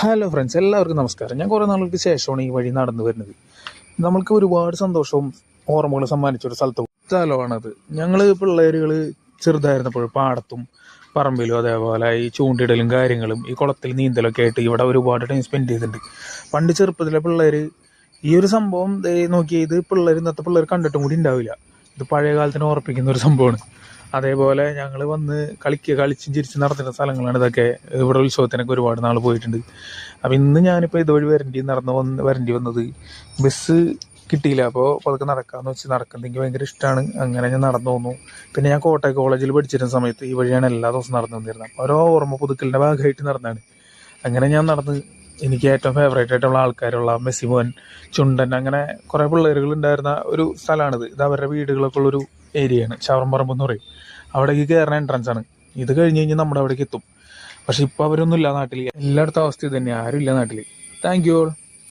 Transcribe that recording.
Hello friends എല്ലാവർക്കും നമസ്കാരം. ഞാൻ കുറേ നാളുകൾക്ക് ശേഷമാണ് ഈ വഴി നടന്നു വരുന്നത്. നമ്മൾക്ക് ഒരുപാട് സന്തോഷവും ഓർമ്മകളും സമ്മാനിച്ച ഒരു സ്ഥലത്ത് സ്ഥലമാണത്. ഞങ്ങൾ പിള്ളേരുകൾ ചെറുതായിരുന്നപ്പോൾ പാടത്തും പറമ്പിലും അതേപോലെ ഈ ചൂണ്ടിടലും കാര്യങ്ങളും ഈ കുളത്തിൽ നീന്തലൊക്കെ ആയിട്ട് ഇവിടെ ഒരുപാട് ടൈം സ്പെൻഡ് ചെയ്തിട്ടുണ്ട്. പണ്ട് ചെറുപ്പത്തിലെ പിള്ളേർ ഈ ഒരു സംഭവം നോക്കിയത് പിള്ളേർ ഇന്നത്തെ പിള്ളേർ കണ്ടിട്ടും കൂടി ഉണ്ടാവില്ല. ഇത് പഴയ കാലത്തിന് ഓർപ്പിക്കുന്ന ഒരു സംഭവമാണ്. അതേപോലെ ഞങ്ങൾ വന്ന് കളിക്കുക കളിച്ചും ചിരിച്ച് നടത്തുന്ന സ്ഥലങ്ങളാണ് ഇതൊക്കെ. ഇവിടെ ഉത്സവത്തിനൊക്കെ ഒരുപാട് നാൾ പോയിട്ടുണ്ട്. അപ്പോൾ ഇന്ന് ഞാനിപ്പോൾ ഇതുവഴി വരേണ്ടി നടന്ന് വന്ന് വരേണ്ടി വന്നത് ബസ് കിട്ടിയില്ല. അപ്പോൾ പതുക്കെ നടക്കാമെന്ന് വെച്ച് നടക്കുന്നത് എനിക്ക് ഭയങ്കര ഇഷ്ടമാണ് അങ്ങനെ ഞാൻ നടന്നു പോന്നു. പിന്നെ ഞാൻ കോട്ടയം കോളേജിൽ പഠിച്ചിരുന്ന സമയത്ത് ഈ വഴിയാണ് എല്ലാ ദിവസവും നടന്നു വന്നിരുന്നത്. ഓരോ ഓർമ്മ പുതുക്കലിന്റെ ഭാഗമായിട്ട് നടന്നാണ്. അങ്ങനെ ഞാൻ നടന്ന് എനിക്ക് ഏറ്റവും ഫേവറേറ്റ് ആയിട്ടുള്ള ആൾക്കാരുള്ള മെസ്സിമോൻ ചുണ്ടൻ അങ്ങനെ കുറേ പിള്ളേരുകൾ ഉണ്ടായിരുന്ന ഒരു സ്ഥലമാണിത്. ഇത് അവരുടെ വീടുകളൊക്കെ ഉള്ളൊരു ഏരിയയാണ് ചവറമ്പറമ്പ് എന്ന് പറയും. അവിടേക്ക് കയറുന്ന എൻട്രൻസ് ആണ്. ഇത് കഴിഞ്ഞ് കഴിഞ്ഞാൽ നമ്മുടെ അവിടേക്ക് എത്തും. പക്ഷെ ഇപ്പോൾ അവരൊന്നും ഇല്ല നാട്ടിൽ എല്ലായിടത്തും അവസ്ഥ ഇത് തന്നെ ആരും ഇല്ല നാട്ടിൽ താങ്ക് യു ഓൾ